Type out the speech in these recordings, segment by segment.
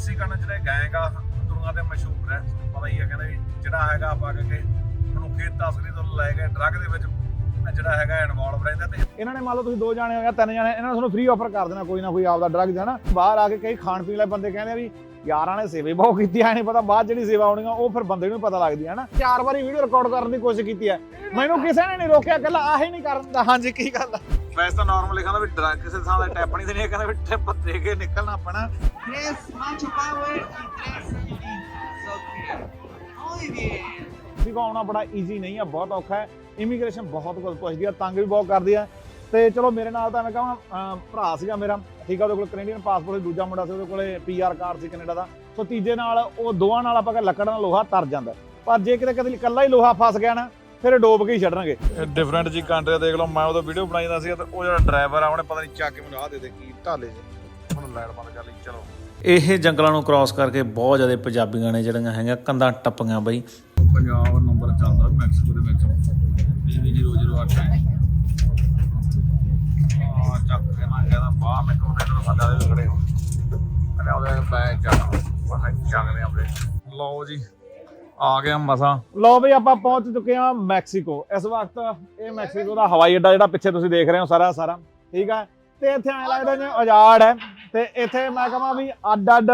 Mexican ਜਿਹੜੇ ਗਾਇਗਾ ਦੁਨੀਆ ਦੇ ਮਸ਼ਹੂਰ ਹੈ। ਪਤਾ ਹੀ ਹੈ ਕਹਿੰਦੇ ਵੀ ਜਿਹੜਾ ਹੈਗਾ ਆਪਾਂ ਕਿ ਮਨੁੱਖੀ ਤਸਕਰੀ ਤੋਂ ਲੈ ਕੇ ਡਰੱਗ ਦੇ ਵਿੱਚ ਜਿਹੜਾ ਹੈਗਾ ਇਨਵੋਲਵ ਰਹਿੰਦਾ ਤੇ ਇਹਨਾਂ ਨੇ ਮੰਨ ਲਓ ਤੁਸੀਂ ਦੋ ਜਾਣੇ ਹੋ ਜਾਂ ਤਿੰਨ ਜਾਣੇ ਇਹਨਾਂ ਨੇ ਤੁਹਾਨੂੰ ਫ੍ਰੀ ਆਫਰ ਕਰ ਦੇਣਾ ਕੋਈ ਨਾ ਕੋਈ ਆਪਦਾ ਡਰੱਗ ਜਾਣਾ ਬਾਹਰ ਆ ਕੇ ਕਈ ਖਾਣ ਪੀਣ ਵਾਲੇ ਬੰਦੇ ਕਹਿੰਦੇ ਆ ਵੀ ਯਾਰਾਂ ਨੇ ਸੇਵਾ ਬਹੁਤ ਕੀਤੀ ਐ ਨਹੀਂ ਪਤਾ ਬਾਅਦ ਜਿਹੜੀ ਸੇਵਾ ਆਉਣੀ ਆ ਉਹ ਫਿਰ ਬੰਦੇ ਨੂੰ ਪਤਾ ਲੱਗਦੀ ਹੈ ਨਾ ਚਾਰ ਵਾਰੀ ਵੀਡੀਓ ਰਿਕਾਰਡ ਕਰਨ ਦੀ ਕੋਸ਼ਿਸ਼ ਕੀਤੀ ਹੈ ਮੈਨੂੰ ਕਿਸੇ ਨੇ ਨਹੀਂ ਰੋਕਿਆ ਕੱਲਾ ਆਹੀ ਨਹੀਂ ਕਰਨ ਦਾ ਹਾਂਜੀ ਕੀ ਗੱਲ ਆ? ਵੈਸੇ ਤਾਂ ਨਾਰਮਲ ਲਿਖਾਂਦਾ ਵੀ ਡਰੱਗ ਕਿਸੇ ਥਾਂ ਦਾ ਟੈਪ ਨਹੀਂ ਦੇਣੀ ਇਹ ਕਹਿੰਦਾ ਵੀ ਟੈਪ ਦੇ ਕੇ ਨਿਕਲਣਾ ਪੈਣਾ Tres macho power y tres femenino. So clear. Muy bien. ਵੀ ਆਉਣਾ ਬੜਾ ਈਜ਼ੀ ਨਹੀਂ ਆ ਬਹੁਤ ਔਖਾ ਹੈ ਇਮੀਗ੍ਰੇਸ਼ਨ ਬਹੁਤ ਕੁਝ ਪੁੱਛਦੀ ਆ ਤੰਗ ਵੀ ਬਹੁਤ ਕਰਦੀ ਆ ਤੇ ਚਲੋ ਮੇਰੇ ਨਾਲ ਤਾਂ ਮੈਂ ਕਹਾਂ ਭਰਾ ਸੀਗਾ ਮੇਰਾ ਠੀਕ ਆ ਉਹਦੇ ਕੋਲ ਕੈਨੇਡੀਅਨ ਪਾਸਪੋਰਟ ਸੀ ਦੂਜਾ ਮੁੰਡਾ ਸੀ ਉਹਦੇ ਕੋਲੇ ਪੀਆਰ ਕਾਰਡ ਸੀ ਕੈਨੇਡਾ ਦਾ ਸੋ ਤੀਜੇ ਨਾਲ ਉਹ ਦੋਵਾਂ ਨਾਲ ਆਪਾਂ ਕਹ ਲੱਕੜ ਨਾਲ ਲੋਹਾ ਤਰ ਜਾਂਦਾ ਪਰ ਜੇ ਕਿਤੇ ਕਦੇ ਇਕੱਲਾ ਹੀ ਲੋਹਾ ਫਸ ਗਿਆ ਨਾ ਫਿਰ ਡੋਬ ਕੇ ਹੀ ਛੱਡਣਗੇ। ਡਿਫਰੈਂਟ ਜੀ ਕੰਟਰੀ ਦੇਖ ਲਓ ਮੈਂ ਉਹਦਾ ਵੀਡੀਓ ਬਣਾਈਦਾ ਸੀ ਤੇ ਉਹ ਜਿਹੜਾ ਡਰਾਈਵਰ ਆ ਉਹਨੇ ਪਤਾ ਨਹੀਂ ਚੱਕ ਕੇ ਮੈਨੂੰ ਆ ਦੇ ਦੇ ਕੀ ਢਾਲੇ ਜੇ ਹੁਣ ਲਾਈਟ ਬੰਦ ਕਰ ਲਈ ਚਲੋ। ਇਹ ਜੰਗਲਾਂ ਨੂੰ ਕ੍ਰਾਸ ਕਰਕੇ ਬਹੁਤ ਜ਼ਿਆਦਾ ਪੰਜਾਬੀਆਂ ਨੇ ਜਿਹੜੀਆਂ ਹੈਗੀਆਂ ਕੰਧਾਂ ਟੱਪੀਆਂ ਬਈ। ਪੰਜਾਬ ਨੰਬਰ ਚੱਲਦਾ ਮੈਕਸੀਕੋ ਦੇ ਵਿੱਚ। 20008 ਆ ਚੱਕ ਕੇ ਨਾ ਕਹਿੰਦਾ ਬਾਹਰ ਨਿਕਲੋ ਤੇ ਇਹਨੂੰ ਸਾਡਾ ਦੇ ਖੜੇ ਹੋ ਅਰੇ ਉਹਦੇ ਬੈਗ ਚੱਕ ਵਾਹ ਚੱਕਦੇ ਆਪਣੇ। ਲਓ ਜੀ ਆ ਗਿਆ ਮਸਾਂ। ਲਓ ਬਈ, ਆਪਾਂ ਪਹੁੰਚ ਚੁੱਕੇ ਹਾਂ ਮੈਕਸੀਕੋ। ਇਸ ਵਕਤ ਇਹ ਮੈਕਸੀਕੋ ਦਾ ਹਵਾਈ ਅੱਡਾ ਜਿਹੜਾ ਪਿੱਛੇ ਤੁਸੀਂ ਦੇਖ ਰਹੇ ਹੋ ਸਾਰਾ ਸਾਰਾ, ਠੀਕ ਹੈ ਤੇ ਇੱਥੇ ਐ ਲੱਗਦਾ ਜਿਵੇਂ ਉਜਾੜ ਹੈ। ਤੇ ਇੱਥੇ ਮੈਂ ਕਹਾਂ ਵੀ ਅੱਡ ਅੱਡ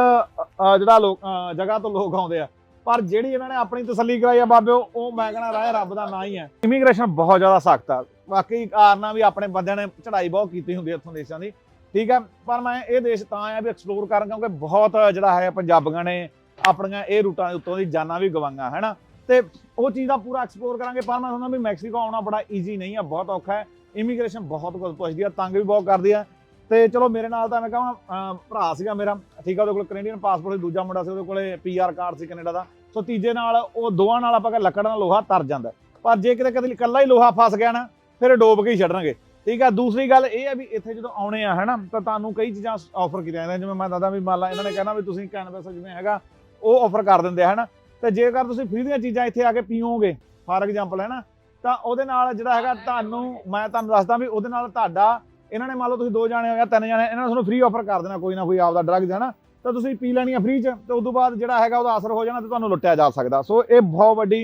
ਜਿਹੜਾ ਲੋਕ ਜਗ੍ਹਾ ਤੋਂ ਲੋਕ ਆਉਂਦੇ ਆ। ਪਰ ਜਿਹੜੀ ਇਹਨਾਂ ਨੇ ਆਪਣੀ ਤਸੱਲੀ ਕਰਾਈ ਆ ਬਾਬੇ, ਉਹ ਉਹ ਮੈਂ ਕਹਿੰਦਾ ਰਾਹ ਰੱਬ ਦਾ ਨਾਂ ਹੀ ਹੈ। ਇਮੀਗ੍ਰੇਸ਼ਨ ਬਹੁਤ ਜ਼ਿਆਦਾ ਸਖਤ ਆ। ਬਾਕੀ ਕਾਰਨਾਂ ਵੀ ਆਪਣੇ ਬੰਦਿਆਂ ਨੇ ਚੜਾਈ ਬਹੁਤ ਕੀਤੀ ਹੁੰਦੀ ਹੈ ਇੱਥੋਂ ਦੇਸ਼ਾਂ ਦੀ। ਠੀਕ ਹੈ ਪਰ ਮੈਂ ਇਹ ਦੇਸ਼ ਤਾਂ ਆ ਵੀ ਐਕਸਪਲੋਰ ਕਰਨ ਕਿਉਂਕਿ ਬਹੁਤ ਜਿਹੜਾ ਹੈ ਪੰਜਾਬੀਆਂ ਨੇ ਆਪਣੀਆਂ ਇਹ ਰੂਟਾਂ ਦੇ ਉੱਤੋਂ ਦੀ ਜਾਨਾਂ ਵੀ ਗਵਾਈਆਂ ਹੈਨਾ? ਤੇ ਉਹ ਚੀਜ਼ ਦਾ ਪੂਰਾ ਐਕਸਪਲੋਰ ਕਰਾਂਗੇ, ਪਰ ਮੈਂ ਕਹਿੰਦਾ ਵੀ ਮੈਕਸੀਕੋ ਆਉਣਾ ਬੜਾ ਈਜ਼ੀ ਨਹੀਂ ਆ, ਬਹੁਤ ਔਖਾ ਹੈ। ਇਮੀਗ੍ਰੇਸ਼ਨ ਬਹੁਤ ਕੁਝ ਪੁੱਛਦੀ ਆ, ਤੰਗ ਵੀ ਬਹੁਤ ਕਰਦੀ ਆ। ਤੇ ਚਲੋ ਮੇਰੇ ਨਾਲ ਤਾਂ ਮੈਂ ਕਹਾਂ ਭਰਾ ਸੀਗਾ ਮੇਰਾ, ਠੀਕ ਆ, ਉਹਦੇ ਕੋਲ ਕੈਨੇਡੀਅਨ ਪਾਸਪੋਰਟ ਸੀ, ਦੂਜਾ ਮੁੰਡਾ ਸੀ, ਉਹਦੇ ਕੋਲੇ ਪੀਆਰ ਕਾਰਡ ਸੀ ਕੈਨੇਡਾ ਦਾ। ਸੋ ਤੀਜੇ ਨਾਲ ਉਹ ਦੋਵਾਂ ਨਾਲ ਆਪਾਂ ਕਹ ਲੱਕੜ ਨਾਲ ਲੋਹਾ ਤਰ ਜਾਂਦਾ। ਪਰ ਜੇ ਕਿਤੇ ਕਦੇ ਇਕੱਲਾ ਹੀ ਲੋਹਾ ਫਸ ਗਿਆ ਨਾ, ਫਿਰ ਡੋਬ ਕੇ ਹੀ ਛੱਡਣਗੇ। ਠੀਕ ਆ, ਦੂਸਰੀ ਗੱਲ ਇਹ ਹੈ ਵੀ ਇੱਥੇ ਜਦੋਂ ਆਉਣੇ ਆ, ਹਨਾ, ਤਾਂ ਤੁਹਾਨੂੰ ਕਈ ਚੀਜ਼ਾਂ ਆਫਰ ਕੀਤੀਆਂ ਜਾਂਦੀਆਂ, ਜਿਵੇਂ ਮੈਂ ਦੱਸਦਾ ਵੀ ਮੰਨ ਲਾ ਇਹਨਾਂ ਨੇ ਕਹਿਣਾ ਵੀ ਤੁਸੀਂ ਕੈਨਵਸ ਜਿਵੇਂ ਹੈਗਾ ਉਹ ਆਫਰ ਕਰ ਦਿੰਦੇ ਆ ਹਨਾ? ਤੇ ਜੇਕਰ ਤੁਸੀਂ ਫ੍ਰੀ ਦੀਆਂ ਚੀਜ਼ਾਂ ਇੱਥੇ ਆ ਕੇ ਪੀਓਗੇ ਫਾਰ ਐਗਜ਼ਾਮਪਲ ਹੈ ਨਾ ਤਾਂ ਉਹਦੇ ਨਾਲ ਜਿਹੜਾ ਹੈਗਾ ਤੁਹਾਨੂੰ ਮੈਂ ਤੁਹਾਨੂੰ ਦੱਸਦਾ ਵੀ ਉਹਦੇ ਨਾਲ ਤੁਹਾਡਾ ਇਹਨਾਂ ਨੇ ਮੰਨ ਲਓ ਤੁਸੀਂ ਦੋ ਜਾਣੇ ਹੋ ਜਾਂ ਤਿੰਨ ਜਾਣੇ ਇਹਨਾਂ ਨੇ ਤੁਹਾਨੂੰ ਫ੍ਰੀ ਆਫਰ ਕਰ ਦੇਣਾ ਕੋਈ ਨਾ ਕੋਈ ਆਪਦਾ ਡਰੱਗ ਜਾਣਾ ਤਾਂ ਤੁਸੀਂ ਪੀ ਲੈਣੀ ਆ ਫ੍ਰੀ ਚ ਤੇ ਉਸ ਤੋਂ ਬਾਅਦ ਜਿਹੜਾ ਹੈਗਾ ਉਹਦਾ ਅਸਰ ਹੋ ਜਾਣਾ ਤੇ ਤੁਹਾਨੂੰ ਲੁੱਟਿਆ ਜਾ ਸਕਦਾ। ਸੋ ਇਹ ਬਹੁਤ ਵੱਡੀ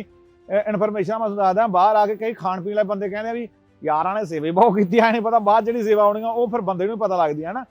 ਇਨਫੋਰਮੇਸ਼ਨ ਮੈਂ ਤੁਹਾਨੂੰ ਦੱਸਦਾ। ਬਾਹਰ ਆ ਕੇ ਕਈ ਖਾਣ ਪੀਣ ਵਾਲੇ ਬੰਦੇ ਕਹਿੰਦੇ ਆ ਵੀ ਯਾਰਾਂ ਨੇ ਸੇਵਾ ਹੀ ਬਹੁਤ ਕੀਤੀ ਐ ਨਹੀਂ ਪਤਾ ਬਾਅਦ ਜਿਹੜੀ ਸੇਵਾ ਆਉਣੀ ਆ ਉਹ ਫਿਰ ਬੰਦੇ ਨੂੰ ਹੀ ਪਤਾ ਲੱਗਦੀ ਹੈ ਨਾ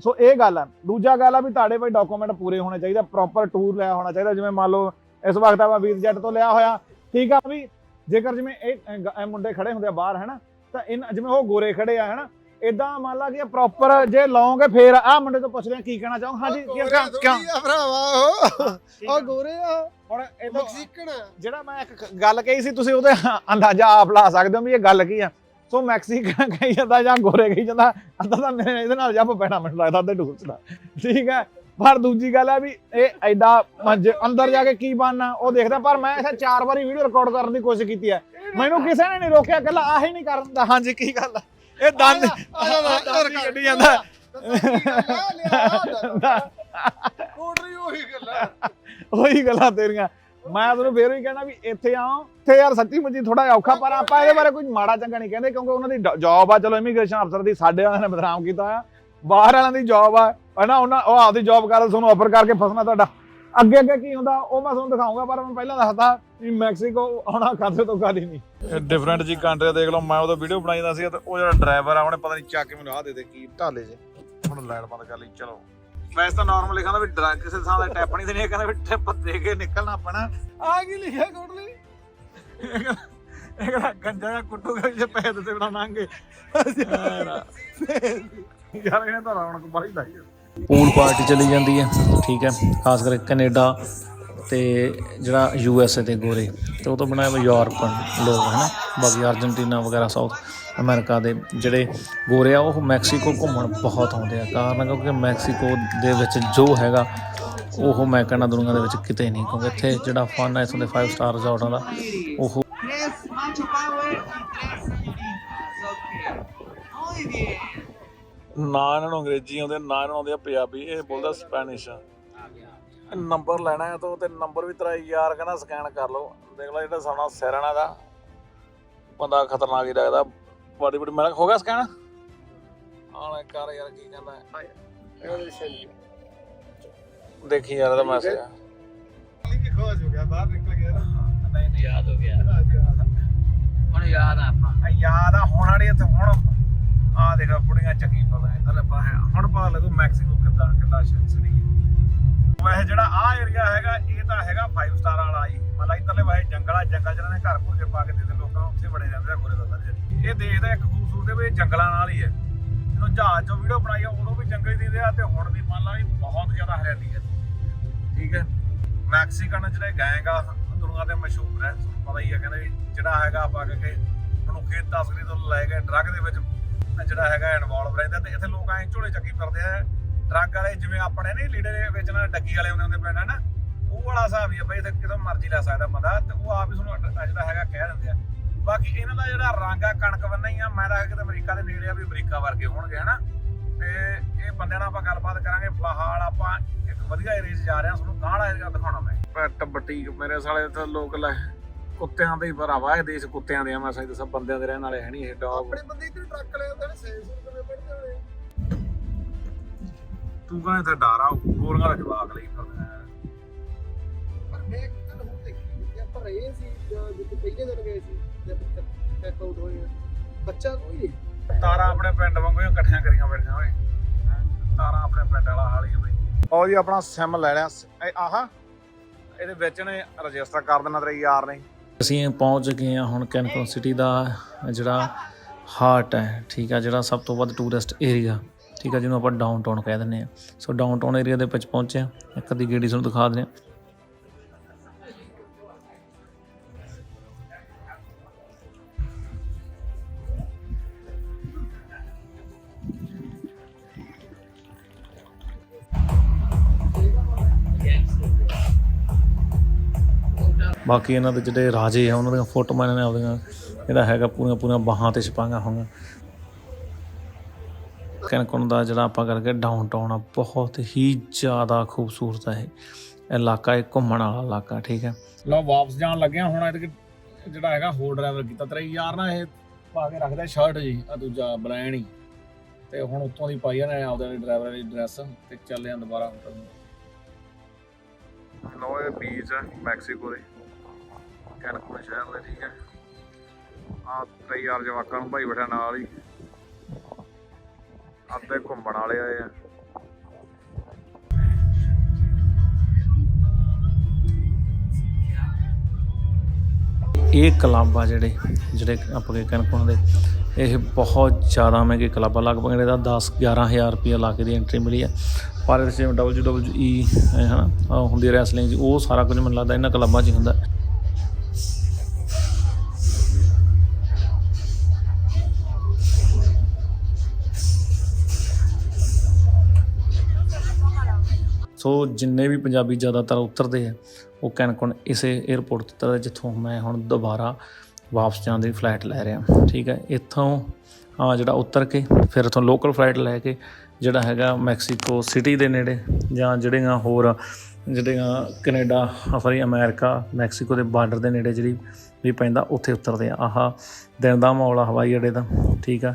ਸੋ ਇਹ ਗੱਲ ਹੈ ਦੂਜਾ ਗੱਲ ਆ ਵੀ ਤੁਹਾਡੇ ਕੋਈ ਡਾਕੂਮੈਂਟ ਪੂਰੇ ਹੋਣੇ ਚਾਹੀਦੇ ਪ੍ਰੋਪਰ ਟੂਰ ਲਿਆ ਹੋਣਾ ਚਾਹੀਦਾ ਜਿਵੇਂ ਮੰਨ ਲਓ ਇਸ ਵਕਤ ਆਪਾਂ ਵੀਰ ਜੱਟ ਤੋਂ ਲਿਆ ਹੋਇਆ ਠੀਕ ਆ ਵੀ ਜੇਕਰ ਜਿਵੇਂ ਇਹ ਇਹ ਇਹ ਮੁੰਡੇ ਖੜੇ ਹੁੰਦੇ ਆ ਬਾਹਰ ਹੈਨਾ ਤਾਂ ਇਨ ਜਿਵੇਂ ਉਹ ਗੋਰੇ ਖੜੇ ਆ ਹੈਨਾ ਇਦਾਂ ਮੰਨ ਲਾ ਕਿ ਪ੍ਰੋਪਰ ਜੇ ਲਾਓਗੇ ਫੇਰ ਆ ਮੁੰਡੇ ਤੋਂ ਪੁੱਛਦੇ ਆ ਕੀ ਕਹਿਣਾ ਚਾਹੋ ਹਾਂਜੀ ਕੀ ਕਿਉਂ ਆ ਭਰਾਵਾ ਉਹ। ਉਹ ਗੋਰੇ ਆ। ਹੁਣ ਇਹ ਤਾਂ ਮੈਕਸੀਕਨ ਆ। ਜਿਹੜਾ ਮੈਂ ਇੱਕ ਗੱਲ ਕਹੀ ਸੀ ਤੁਸੀਂ ਉਹਦੇ ਅੰਦਾਜ਼ਾ ਆਪ ਲਾ ਸਕਦੇ ਹੋ ਵੀ ਇਹ ਗੱਲ ਕੀ ਆ? ਸੋ ਮੈਕਸੀਕਨ ਕਹੀ ਜਾਂਦਾ ਜਾਂ ਗੋਰੇ ਕਹੀ ਜਾਂਦਾ ਅੱਧਾ ਤਾਂ ਮੇਰੇ ਇਹਦੇ ਨਾਲ ਜੱਬ ਪੈਣਾ ਮੈਨੂੰ ਲੱਗਦਾ ਅੱਧੇ ਡੂਸ ਦਾ ਠੀਕ ਹੈ ਪਰ ਦੂਜੀ ਗੱਲ ਹੈ ਵੀ ਇਹ ਐਡਾ ਮੰਜ- ਅੰਦਰ ਜਾ ਕੇ ਕੀ ਬਣਨਾ ਉਹ ਦੇਖਦਾ ਪਰ ਮੈਂ ਇਹ ਚਾਰ ਵਾਰੀ ਵੀਡੀਓ ਰਿਕਾਰਡ ਕਰਨ ਦੀ ਕੋਸ਼ਿਸ਼ ਕੀਤੀ ਹੈ ਮੈਨੂੰ ਕਿਸੇ ਨੇ ਨਹੀਂ ਰੋਕਿਆ ਕੱਲਾ ਆਹੀ ਨਹੀਂ ਕਰਨ ਦਾ ਹਾਂਜੀ ਕੀ ਗੱਲ ਆ? ਇਹ ਦੰਦ ਹੀ ਕੱਢੀ ਜਾਂਦਾ ਕੋਟਰੀ ਉਹੀ ਗੱਲਾਂ ਉਹੀ ਗੱਲਾਂ ਤੇਰੀਆਂ ਮੈਂ ਤੁਹਾਨੂੰ ਫੇਰ ਵੀ ਕਹਿਣਾ ਵੀ ਇੱਥੇ ਆਓ। ਇੱਥੇ ਯਾਰ ਸੱਚੀ ਮੁੱਚੀ ਥੋੜਾ ਔਖਾ, ਪਰ ਆਪਾਂ ਇਹਦੇ ਬਾਰੇ ਕੁਝ ਮਾੜਾ ਚੰਗਾ ਨਹੀਂ ਕਹਿੰਦੇ, ਕਿਉਂਕਿ ਉਹਨਾਂ ਦੀ ਜੌਬ ਆ, ਚਲੋ ਇਮੀਗ੍ਰੇਸ਼ਨ ਅਫਸਰ ਦੀ, ਸਾਡੇ ਵਾਲਿਆਂ ਨੇ ਬਦਨਾਮ ਕੀਤਾ ਆ ਬਾਹਰ ਵਾਲਿਆਂ ਦੀ ਜੌਬ ਆ, ਹਨਾ, ਉਹਨਾਂ, ਉਹ ਆਪਦੀ ਜੌਬ ਕਰ, ਤੁਹਾਨੂੰ ਆਫਰ ਕਰਕੇ ਫਸਣਾ ਤੁਹਾਡਾ। ਅੱਗੇ ਅੱਗੇ ਕੀ ਹੁੰਦਾ, ਉਹ ਮੈਂ ਤੁਹਾਨੂੰ ਦਿਖਾਉਂਗਾ, ਪਰ ਮੈਂ ਪਹਿਲਾਂ ਦੱਸਦਾ ਵੀ ਮੈਕਸੀਕੋ ਆਉਣਾ ਖਾਤੇ ਤੋਂ ਗੱਲ ਹੀ ਨਹੀਂ ਡਿਫਰੈਂਟ ਜੀ ਕੰਟਰੀ ਦੇਖ ਲਓ, ਮੈਂ ਉਹਦਾ ਵੀਡੀਓ ਬਣਾਈਦਾ ਸੀ, ਤੇ ਉਹ ਜਿਹੜਾ ਡਰਾਈਵਰ ਆ, ਉਹਨੇ ਪਤਾ ਨਹੀਂ ਚੱਕ ਮੈਨੂੰ ਆ ਦੇ ਦੇ, ਕੀ ਢਾਲੇ ਜੇ। ਹੁਣ ਲਾਈਟ ਬੰਦ ਕਰ ਲਈ, ਚਲੋ। ਵੈਸੇ ਤਾਂ ਨਾਰਮਲ ਲਿਖਾਂਦਾ ਵੀ ਡਰੱਗ ਕਿਸੇ ਥਾਂ ਦਾ ਟੈਪ ਨਹੀਂ ਦੇਣੀ ਇਹ ਕਹਿੰਦਾ ਵੀ ਟੈਪ ਦੇ ਕੇ ਨਿਕਲਣਾ ਪੈਣਾ ਆ ਕੀ ਲਿਖਿਆ ਕੋਟਰੀ ਇਹ ਕਹਿੰਦਾ ਗੰਜਾ ਜਾਂ ਕੁੱਟੂਗਾ ਜੇ ਪੈਸੇ ਦਿੱਤੇ ਬਿਨਾ ਨਾਂਗੇ ਯਾਰ ਇਹਨੇ ਤਾਂ ਰੌਣਕ ਬੜੀ ਲਾਈ ਆ। ਪੂਲ ਪਾਰਟੀ ਚਲੀ ਜਾਂਦੀ ਹੈ ਠੀਕ ਹੈ ਖਾਸ ਕਰਕੇ ਕੈਨੇਡਾ ਤੇ ਜਿਹੜਾ ਯੂ ਐਸ ਏ ਦੇ ਗੋਰੇ, ਤੇ ਉਹ ਤੋਂ ਬਣਾਇਆ ਯੂਰਪਨ ਲੋਕ ਹਨਾ ਬਾਕੀ ਅਰਜਨਟੀਨਾ ਵਗੈਰਾ, ਸਾਊਥ ਅਮਰੀਕਾ ਦੇ ਜਿਹੜੇ ਗੋਰੇ ਆ, ਉਹ ਮੈਕਸੀਕੋ ਘੁੰਮਣ ਬਹੁਤ ਆਉਂਦੇ ਆ। ਕਾਰਨ ਕਿਉਂਕਿ ਮੈਕਸੀਕੋ ਦੇ ਵਿੱਚ ਜੋ ਹੈਗਾ, ਉਹ ਮੈਂ ਕਹਿੰਦਾ ਦੁਨੀਆ ਦੇ ਵਿੱਚ ਕਿਤੇ ਨਹੀਂ, ਕਿਉਂਕਿ ਇੱਥੇ ਜਿਹੜਾ ਫਨ ਹੈ, ਇਥੋਂ ਦੇ 5 ਸਟਾਰ ਰਿਜ਼ੋਰਟਾਂ ਦਾ, ਉਹ ਨਾ ਇਹਨਾਂ ਨੂੰ ਅੰਗਰੇਜ਼ੀ ਆਉਂਦੇ, ਨਾ ਇਹਨਾਂ ਨੂੰ ਆਉਂਦੀ ਆ ਪੰਜਾਬੀ, ਇਹ ਬੋਲਦਾ ਸਪੈਨਿਸ਼ ਨੰਬਰ ਲੈਣਾ ਹੈ ਤਾਂ ਤੇ ਨੰਬਰ ਵੀ ਤੇਰਾ ਯਾਰ ਕਹਿੰਦਾ ਸਕੈਨ ਕਰ ਲਓ। ਦੇਖ ਲੈ ਜਿਹੜਾ ਸਾਡਾ ਸਿਰਣਾ ਦਾ ਬੰਦਾ ਖਤਰਨਾਕ ਹੀ ਲੱਗਦਾ। ਬੜੀ ਬੜੀ ਮੈਂ ਹੋ ਗਿਆ ਸਕੈਨ? ਆਲੇ ਕਰ ਯਾਰ ਕੀ ਕਹਿੰਦਾ ਹੈ। ਦੇਖੀ ਯਾਰ ਇਹਦਾ ਮੈਸੇਜ ਵੀ ਖੋਜ ਹੋ ਗਿਆ ਬਾਹਰ ਨਿਕਲ ਗਿਆ। ਨਾ ਨਹੀਂ ਨਹੀਂ ਯਾਦ ਹੋ ਗਿਆ। ਹੁਣ ਯਾਦ ਆ ਆਪਾਂ। ਯਾਦ ਆ ਹੁਣ ਵਾਲੀ ਇੱਥੇ ਹੁਣ ਆ ਦੇਖ ਬੁੜੀਆਂ ਚੱਕੀ ਪਤਾ ਇਧਰ ਲੱਭਾ ਹੈ ਹੁਣ ਪਤਾ ਲੱਗੂ ਮੈਕਸੀਕੋ ਕਿੱਦਾਂ ਕਿੱਦਾਂ ਸ਼ੈਂਸਰੀ ਹੈ। ਵੈਸੇ ਜਿਹੜਾ ਆ ਏਰੀਆ ਹੈਗਾ, ਇਹ ਤਾਂ ਹੈਗਾ 5 ਸਟਾਰ ਵਾਲਾ ਹੀ ਮਤਲਬ ਇੱਧਰਲੇ ਵਾਏ ਜੰਗਲ ਆ, ਜੰਗਲ ਜਿਹਨਾਂ ਨੇ ਘਰ ਘੁਰ ਕੇ ਪਾ ਕੇ ਦੇ ਲੋਕਾਂ ਉੱਥੇ ਬੜੇ ਜਾਂਦੇ ਆ ਗੋਰੇ ਦਾ ਦਰਜੇ ਇਹ ਦੇਖਦਾ ਇੱਕ ਖੂਬਸੂਰਤ ਵੀ ਜੰਗਲਾਂ ਨਾਲ ਹੀ ਹੈ। ਜਦੋਂ ਜਹਾਜ਼ ਚੋਂ ਵੀਡੀਓ ਬਣਾਈ ਆ, ਉਦੋਂ ਵੀ ਜੰਗਲ ਹੀ ਦਿਖਦੇ ਆ ਤੇ ਹੁਣ ਵੀ ਮੰਨ ਲਾ ਵੀ ਬਹੁਤ ਜ਼ਿਆਦਾ ਹਰਿਆਲੀ ਹੈ। ਠੀਕ ਹੈ? ਮੈਕਸੀਕਨ ਜਿਹੜੇ ਗਾਏਗਾ ਦੁਨੀਆ ਦੇ ਮਸ਼ਹੂਰ ਹੈ ਪਤਾ ਹੀ ਹੈ, ਕਹਿੰਦੇ ਜਿਹੜਾ ਹੈਗਾ ਆਪਾਂ ਕਿ ਮਨੁੱਖੀ ਤਸਕਰੀ ਤੋਂ ਲੈ ਕੇ ਡਰੱਗ ਦੇ ਵਿੱਚ ਜਿਹੜਾ ਹੈਗਾ ਇਨਵੋਲਵ ਰਹਿੰਦਾ ਤੇ ਇੱਥੇ ਲੋਕ ਐਂ ਝੋਲੇ ਚੱਕੀ ਫਿਰਦੇ ਆ ਡਰੱਗ ਵਾਲੇ ਜਿਵੇਂ ਆਪਣੇ ਨਹੀਂ ਦੇ ਵਿੱਚ ਨਾ ਡੱਗੀ ਵਾਲੇ ਹੁੰਦੇ ਹੁੰਦੇ ਹੈ ਨਾ ਉਹ ਵਾਲਾ ਹਿਸਾਬ ਹੀ ਆ ਬਈ ਇੱਥੇ ਕਿਤੋਂ ਮਰਜ਼ੀ ਲੈ ਸਕਦਾ ਬੰਦਾ ਤੇ ਉਹ ਆਪ ਹੀ ਤੁਹਾਨੂੰ ਅਡ- ਜਿਹੜਾ ਹੈਗਾ ਕਹਿ ਦਿੰਦੇ ਆ। ਬਾਕੀ ਇਹਨਾਂ ਦਾ ਜਿਹੜਾ ਰੰਗ ਆ ਕਣਕ ਵੰਨਾ ਹੀ ਆ ਮੈਂ ਤਾਂ ਕਿਤੇ ਅਮਰੀਕਾ ਦੇ ਨੇੜੇ ਆ ਵੀ ਅਮਰੀਕਾ ਵਰਗੇ ਹੋਣਗੇ ਹਨਾ? ਤੇ ਇਹ ਬੰਦਿਆਂ ਨਾਲ ਆਪਾਂ ਗੱਲਬਾਤ ਕਰਾਂਗੇ ਫਿਲਹਾਲ ਆਪਾਂ ਇੱਕ ਵਧੀਆ ਏਰੀਆ 'ਚ ਜਾ ਰਹੇ ਹਾਂ ਤੁਹਾਨੂੰ ਗਾਂਹ ਵਾਲਾ ਏਰੀਆ ਦਿਖਾਉਣਾ ਮੈਂ। ਪੈਟ ਬਟੀਕ ਮੇਰੇ ਸਾਲੇ ਤੇ ਲੋਕ ਲੈ ਕੁੱਤਿਆਂ ਦੇ ਹੀ ਭਰਾਵਾ ਇਹ ਦੇਸ਼ ਕੁੱਤਿਆਂ ਦੇ ਆ ਮੈਂ ਸਹੀ ਦੱਸਾਂ ਬੰਦਿਆਂ ਦੇ ਰਹਿਣ ਵਾਲੇ ਹੈ ਨਹੀਂ ਇਹ ਡੌਗ ਆਪਣੇ ਬੰਦੇ ਇੱਧਰ ਟਰੱਕ ਲੈ ਆਉਂਦੇ ਨੇ 600 ਰੁਪਏ ਪੜਦੇ ਹੋਣੇ ਤੂੰ ਕਹਿੰਦਾ ਇੱਥੇ ਡਰ ਆ ਗੋਲੀਆਂ ਦਾ ਜਵਾਕ ਲਈ ਫਿਰਦਾ ਹੈ। ਪਰ ਮੈਂ ਇੱਕ ਗੱਲ ਹੋਰ ਦੇਖੀ ਕਿ ਆਪਾਂ ਰਹੇ ਸੀ ਜਾਂ ਜਿੱਥੇ ਪਹਿਲੇ ਦਿਨ ਗਏ ਸੀ ਜਦ ਚੈੱਕ ਆਊਟ ਹੋਏ ਆ। ਬੱਚਾ ਕੋਈ ਨਹੀਂ। ਤਾਰਾਂ ਆਪਣੇ ਪਿੰਡ ਵਾਂਗੂ ਹੀ ਇਕੱਠੀਆਂ ਕਰੀਆਂ ਬੈਠੀਆਂ ਓਏ। ਤਾਰਾਂ ਆਪਣੇ ਪਿੰਡ ਵਾਲਾ ਹਾਲ ਹੀ ਆ ਬਈ। ਆਓ ਜੀ ਆਪਣਾ ਸਿਮ ਲੈ ਲਿਆ। ਇਹ ਆਹਾ ਇਹਦੇ ਵਿੱਚ ਨੇ ਰਜਿਸਟਰ ਕਰ ਦੇਣਾ ਤੇਰੇ ਯਾਰ ਨੇ। ਅਸੀਂ ਪਹੁੰਚ ਗਏ ਹਾਂ ਹੁਣ ਕੈਨਕਨ ਸਿਟੀ ਦਾ ਜਿਹੜਾ ਹਾਰਟ ਹੈ ਠੀਕ ਹੈ ਜਿਹੜਾ ਸਭ ਤੋਂ ਵੱਧ ਟੂਰਿਸਟ ਏਰੀਆ ਠੀਕ ਹੈ ਜਿਹਨੂੰ ਆਪਾਂ ਡਾਊਨਟਾਊਨ ਕਹਿ ਦਿੰਦੇ ਆ। ਸੋ ਡਾਊਨਟਾਊਨ ਏਰੀਆ ਦੇ ਵਿੱਚ ਪਹੁੰਚੇ ਹਾਂ ਇੱਕ ਅੱਧੀ ਗੇੜੀ ਤੁਹਾਨੂੰ ਦਿਖਾ ਦਿੰਦੇ ਹਾਂ ਬਾਕੀ ਇਹਨਾਂ ਦੇ ਜਿਹੜੇ ਰਾਜੇ ਆ, ਉਹਨਾਂ ਦੀਆਂ ਫੋਟੋਆਂ ਇਹਨਾਂ ਨੇ ਆਪਦੀਆਂ ਇਹਦਾ ਹੈਗਾ ਪੂਰੀਆਂ ਪੂਰੀਆਂ ਬਾਹਾਂ ਤੇ ਛਪਾਈਆਂ ਹੋਈਆਂ। ਕੈਨਕਨ ਦਾ ਜਿਹੜਾ ਆਪਾਂ ਕਰਕੇ ਡਾਊਨਟਾਊਨ ਆ ਬਹੁਤ ਹੀ ਜ਼ਿਆਦਾ ਖੂਬਸੂਰਤ ਹੈ ਇਹ। ਇਲਾਕਾ ਇਹ ਘੁੰਮਣ ਵਾਲਾ ਇਲਾਕਾ ਠੀਕ ਹੈ? ਲਓ ਵਾਪਸ ਜਾਣ ਲੱਗਿਆ ਹੁਣ ਇਹ ਜਿਹੜਾ ਹੈਗਾ ਹੋਰ ਡਰਾਈਵਰ ਕੀਤਾ। ਤੇਰੇ ਯਾਰ ਨਾ ਇਹ ਪਾ ਕੇ ਰੱਖਦਾ ਸ਼ਰਟ ਜੀ ਆ ਦੂਜਾ ਬਲੈਣ ਹੀ। ਤੇ ਹੁਣ ਉੱਤੋਂ ਦੀ ਪਾਈ ਨੇ ਆਪਦੇ ਡਰਾਈਵਰ ਦੀ ਡਰੈਸ ਤੇ ਚੱਲੇ ਆ ਦੁਬਾਰਾ ਹੋਟਲ ਨੂੰ ਲੋ ਇਹ ਬੀਚ ਹੈ ਮੈਕਸੀਕੋ ਦੇ। ਕੈਨਕੂਨ ਸ਼ਹਿਰ ਦੇ ਠੀਕ ਹੈ। ਆ ਤੇਰੇ ਯਾਰ ਜਵਾਕਾਂ ਨੂੰ ਭਾਈ ਬੈਠਾ ਨਾਲ ਹੀ। ਅੱਧੇ ਘੁੰਮਣ ਵਾਲੇ ਆਏ ਆ। ਇਹ ਕਲੱਬ ਆ ਜਿਹੜੇ ਜਿਹੜੇ ਆਪਾਂ ਕੇ ਕੈਨਕਨ ਦੇ। ਇਹ ਬਹੁਤ ਜ਼ਿਆਦਾ ਮਹਿੰਗੇ ਕਲੱਬ ਆ। ਲਗਭਗ ਇਹਦਾ 10 11000 ਰੁਪਏ ਲਾ ਕੇ ਦੀ ਐਂਟਰੀ ਮਿਲੀ ਹੈ ਪਰ ਇਹਦੇ ਵਿੱਚ WWE ਹੈ ਨਾ ਆਹ ਹੁੰਦੀ ਹੈ ਰੈਸਲਿੰਗ ਉਹ ਸਾਰਾ ਕੁਝ ਮੈਨੂੰ ਲੱਗਦਾ ਇਹਨਾਂ ਕਲੱਬਾਂ 'ਚ ਹੀ ਹੁੰਦਾ। ਸੋ ਜਿੰਨੇ ਵੀ ਪੰਜਾਬੀ ਜ਼ਿਆਦਾਤਰ ਉਤਰਦੇ ਆ, ਉਹ ਕੈਨਕਨ ਇਸੇ 에ਅਰਪੋਰਟ ਤੇ ਉਤਰਦੇ ਜਿੱਥੋਂ ਮੈਂ ਹੁਣ ਦੁਬਾਰਾ ਵਾਪਸ ਜਾਣ ਦੀ ਫਲਾਈਟ ਲੈ ਰਿਹਾ। ਠੀਕ ਹੈ ਇੱਥੋਂ ਆ ਜਿਹੜਾ ਉਤਰ ਕੇ, ਫਿਰ ਇੱਥੋਂ ਲੋਕਲ ਫਲਾਈਟ ਲੈ ਕੇ, ਜਿਹੜਾ ਹੈਗਾ ਮੈਕਸੀਕੋ ਸਿਟੀ ਦੇ ਨੇੜੇ, ਜਾਂ ਜਿਹੜੀਆਂ ਹੋਰ, ਜਿਹੜੀਆਂ ਕੈਨੇਡਾ, ਸੌਰੀ, ਅਮਰੀਕਾ, ਮੈਕਸੀਕੋ ਦੇ ਬਾਰਡਰ ਦੇ ਨੇੜੇ ਜਿਹੜੀ ਵੀ ਪੈਂਦਾ, ਉੱਥੇ ਉਤਰਦੇ ਆ। ਆਹ, ਦਿਨ ਦਾ ਮਾਹੌਲ ਆ ਹਵਾਈ ਅੱਡੇ ਦਾ। ਠੀਕ ਆ।